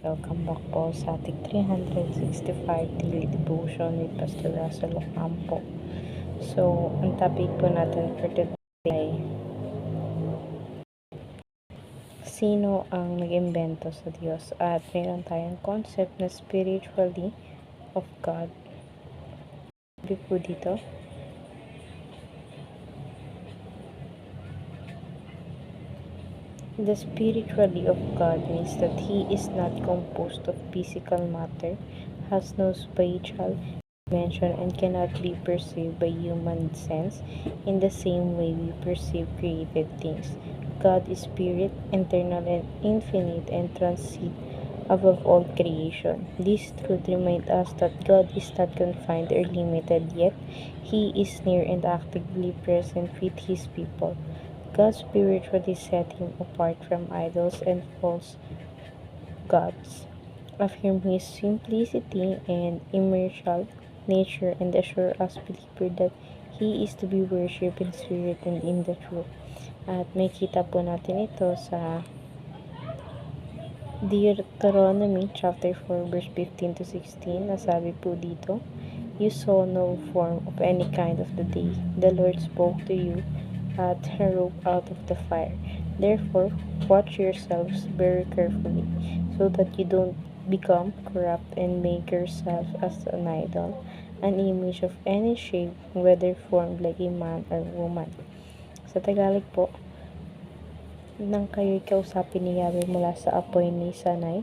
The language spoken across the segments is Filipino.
Welcome back po sa ating 365 daily devotion with Pastor Russell Ocampo. So, ang topic po natin for today ay sino ang nag-imbento sa Diyos at meron tayong concept na spiritually of God. Sabi po dito, The spirituality of God means that He is not composed of physical matter, has no spatial dimension, and cannot be perceived by human sense in the same way we perceive created things. God is spirit, eternal and infinite, and transcend above all creation. This truth reminds us that God is not confined or limited, yet He is near and actively present with His people. God spiritually set him apart from idols and false gods, affirm his simplicity and impartial nature, and assure us believer that he is to be worshipped in spirit and in the truth. At may kita po natin ito sa Deuteronomy chapter 4 verse 15 to 16 na sabi po dito, You saw no form of any kind of the day. The Lord spoke to you at her rope out of the fire. Therefore, watch yourselves very carefully, so that you don't become corrupt and make yourself as an idol, an image of any shape, whether formed like a man or woman. Sa Tagalog po, nang kayo'y kausapin ni Yahweh mula sa apoy ni Sanay,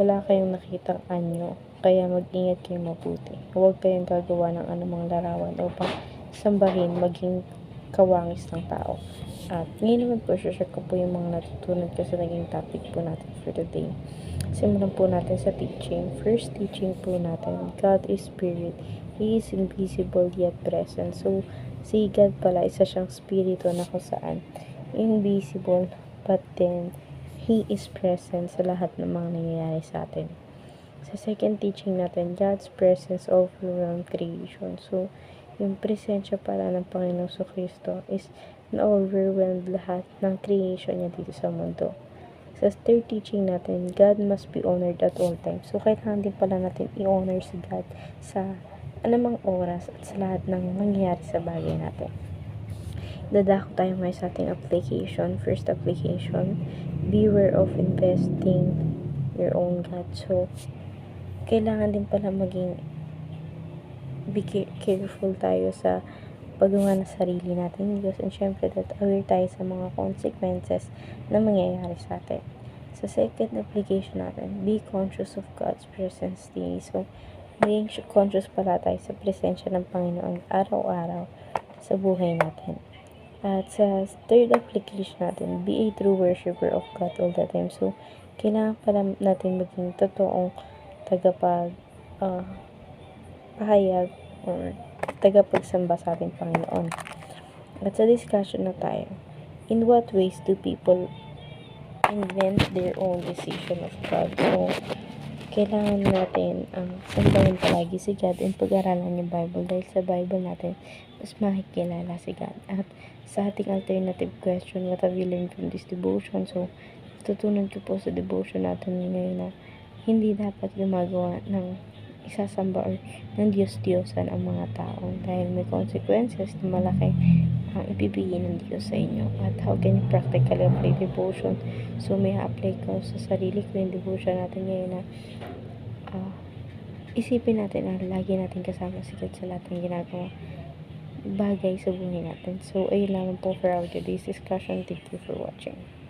wala kayong nakitang anyo, kaya mag-ingat kayo mabuti. Huwag kayong gagawa ng anumang larawan upang sambahin maging kawangis ng tao. At ngayon naman po, share ko po yung mga natutunan ko sa naging topic po natin for today. Simulan po natin sa teaching. First teaching po natin, God is spirit. He is invisible yet present. So, si God pala, isa siyang spirito na kung saan invisible but then He is present sa lahat ng mga nangyayari sa atin. Sa second teaching natin, God's presence overwhelmed creation. So, yung presensya pala ng Panginoong So Kristo is na-overwhelmed lahat ng creation niya dito sa mundo. Sa third teaching natin, God must be honored at all times. So, kailangan din pala natin i-honor si God sa anumang oras at sa lahat ng nangyayari sa bagay natin. Dadako tayo ngayon sa ating application. First application, beware of investing your own God. So, kailangan din pala maging be careful tayo sa paggawa ng sarili natin Diyos and syempre that aware tayo sa mga consequences na mangyayari sa atin. Sa second application natin, be conscious of God's presence daily. So, maging conscious pala tayo sa presensya ng Panginoon araw-araw sa buhay natin. At sa third application natin, be a true worshiper of God all the time. So, kailangan pala natin maging totoong tagapag uh, pahayag or tagapagsamba sa ating Panginoon. At sa discussion na tayo, in what ways do people invent their own decision of God? So, kailangan natin ang um, sambahin palagi si God and pag-aralan yung Bible dahil sa Bible natin mas makikilala si God. At sa ating alternative question, what have you learned from this devotion? So, tutunan ko po sa devotion natin ngayon na hindi dapat gumagawa ng isasamba or ng Diyos-Diyosan ang mga tao dahil may consequences na malaki ang ibibigay ng Diyos sa inyo. At how can you practically apply devotion? So, may apply ko sa sarili ko yung devotion natin ngayon na uh, isipin natin na lagi natin kasama si God sa lahat ng ginagawa bagay sa buhay natin. So, ayun lang po for our today's discussion. Thank you for watching.